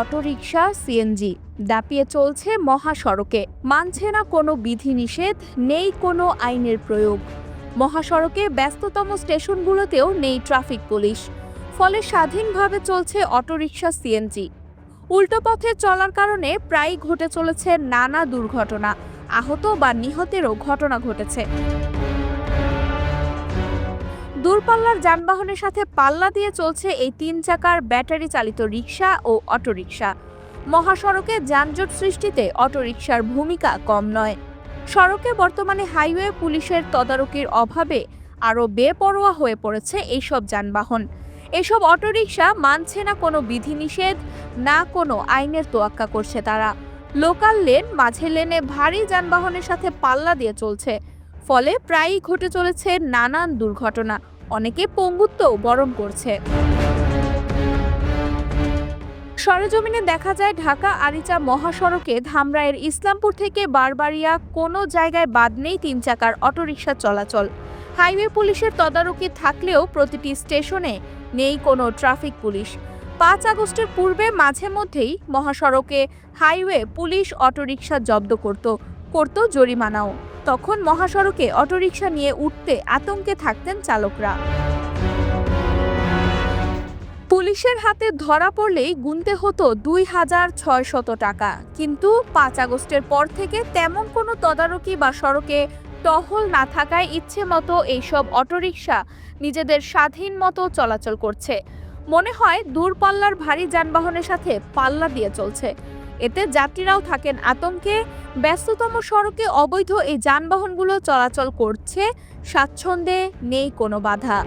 Autorickshaw CNG দাপিয়ে চলছে মহাসড়কে। মানছে না কোনো বিধিনিষেধ, নেই কোনো আইনের প্রয়োগ। মহাসড়কে ব্যস্ততম স্টেশনগুলোতেও নেই ট্রাফিক পুলিশ। ফলে স্বাধীনভাবে চলছে অটোরিকশা সিএনজি উল্টো পথে চলার কারণে প্রায়ই ঘটে চলেছে নানা দুর্ঘটনা। আহত বা নিহতেরও ঘটনা ঘটেছে। দূরপাল্লার যানবাহনের সাথে পাল্লা দিয়ে চলছে এই তিন চাকার ব্যাটারি চালিত রিক্সা ও অটোরিকশা। মহাসড়কে যানজট সৃষ্টিতে অটোরিকশার ভূমিকা কম নয়। সড়কে বর্তমানে হাইওয়ে পুলিশের তদারকির অভাবে আরও বেপরোয়া হয়ে পড়েছে এইসব যানবাহন। এসব অটোরিকশা মানছে না কোনো বিধিনিষেধ, না কোনো আইনের তোয়াক্কা করছে তারা। লোকাল লেন, মাঝে লেনে ভারী যানবাহনের সাথে পাল্লা দিয়ে চলছে। ফলে প্রায়ই ঘটে চলেছে নানান দুর্ঘটনা। অনেকে পঙ্গুত্বও বরণ করছে। সরেজমিনে দেখা যায় ঢাকা আরিচা মহাসড়কে ধামরাইয়ের ইসলামপুর থেকে বারবাড়িয়া কোনো জায়গায় বাদ নেই তিন চাকার অটোরিকশা চলাচল। হাইওয়ে পুলিশের তদারকি থাকলেও প্রতিটি স্টেশনে নেই কোনো ট্রাফিক পুলিশ। পাঁচ আগস্টের পূর্বে মাঝে মধ্যেই মহাসড়কে হাইওয়ে পুলিশ অটোরিকশা জব্দ করত। করত জরিমানাও। তখন মহাসড়কে অটোরিকশা নিয়ে উঠতে আতঙ্কে থাকতেন চালকরা। পুলিশের হাতে ধরা পড়লেই গুনতে হতো দুই হাজার ছয়শত টাকা। কিন্তু পাঁচ আগস্টের পর থেকে তেমন কোনো তদারকি বা সড়কে টহল না থাকায় ইচ্ছে মতো এইসব অটোরিকশা নিজেদের স্বাধীন মতো চলাচল করছে। মনে হয় দূরপাল্লার ভারী যানবাহনের সাথে পাল্লা দিয়ে চলছে। এতে যাত্রীরাও থাকেন আতঙ্কে ব্যস্ততম সড়কে অবৈধ এই যানবাহনগুলো চলাচল করছে স্বাচ্ছন্দ্যে নেই কোনো বাধা।